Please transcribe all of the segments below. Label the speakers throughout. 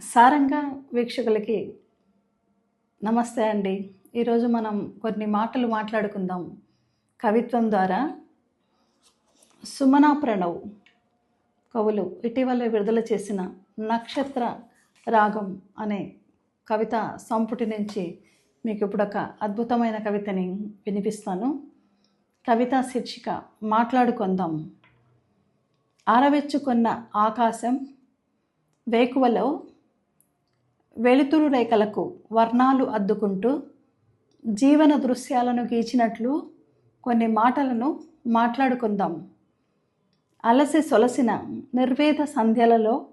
Speaker 1: సారంగా వీక్షకులకి నమస్తే అండి. ఈరోజు మనం కొన్ని మాటలు మాట్లాడుకుందాం. కవిత్వం ద్వారా సుమనా ప్రణవ్ కవులు ఇటీవల విడుదల చేసిన నక్షత్ర రాగం అనే కవిత సంపుటి నుంచి మీకు ఇప్పుడు ఒక అద్భుతమైన కవితని వినిపిస్తాను. కవిత శీర్షిక మాట్లాడుకుందాం. ఆరవెచ్చుకున్న ఆకాశం వేకువలో వెలుతురు రేఖలకు వర్ణాలు అద్దుకుంటూ జీవన దృశ్యాలను గీచినట్లు కొన్ని మాటలను మాట్లాడుకుందాం. అలసి సొలసిన నిర్వేద సంధ్యలలో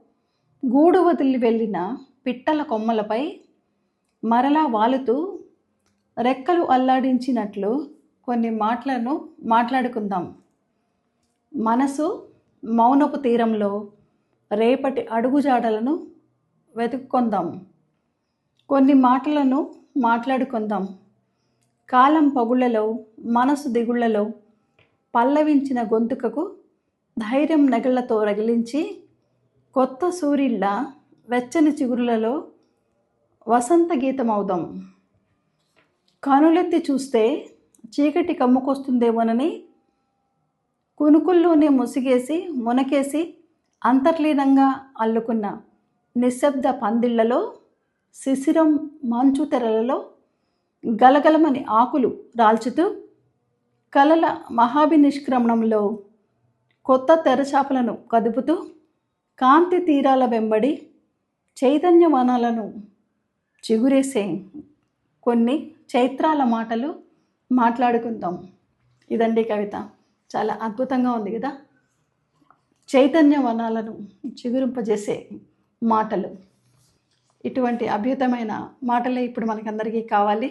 Speaker 1: గూడు వదిలి వెళ్ళిన పిట్టల కొమ్మలపై మరలా వాలుతూ రెక్కలు అల్లాడించినట్లు కొన్ని మాటలను మాట్లాడుకుందాం. మనసు మౌనపు తీరంలో రేపటి అడుగుజాడలను వెతుక్కొందాం. కొన్ని మాటలను మాట్లాడుకుందాం. కాలం పగుళ్ళలో మనసు దిగుళ్ళలో పల్లవించిన గొంతుకకు ధైర్యం నెగళ్ళతో రగిలించి కొత్త సూర్యుళ్ళ వెచ్చని చిగురులలో వసంత గీతమవుదాం. కనులెత్తి చూస్తే చీకటి కమ్ముకొస్తుందేమోనని కునుకుల్లోనే ముసిగేసి మునకేసి అంతర్లీనంగా అల్లుకున్న నిశ్శబ్ద పందిళ్ళలో శిశిరం మంచు తెరలలో గలగలమని ఆకులు రాల్చుతూ కలల మహాభినిష్క్రమణంలో కొత్త తెరచాపలను కదుపుతూ కాంతి తీరాల వెంబడి చైతన్య వనాలను చిగురేసే కొన్ని చైత్రాల మాటలు మాట్లాడుకుందాం. ఇదండి కవిత. చాలా అద్భుతంగా ఉంది కదా? చైతన్య వనాలను చిగురింపజేసే మాటలు. ఇటువంటి అభ్యుతమైన మాటలే ఇప్పుడు మనకందరికీ కావాలి.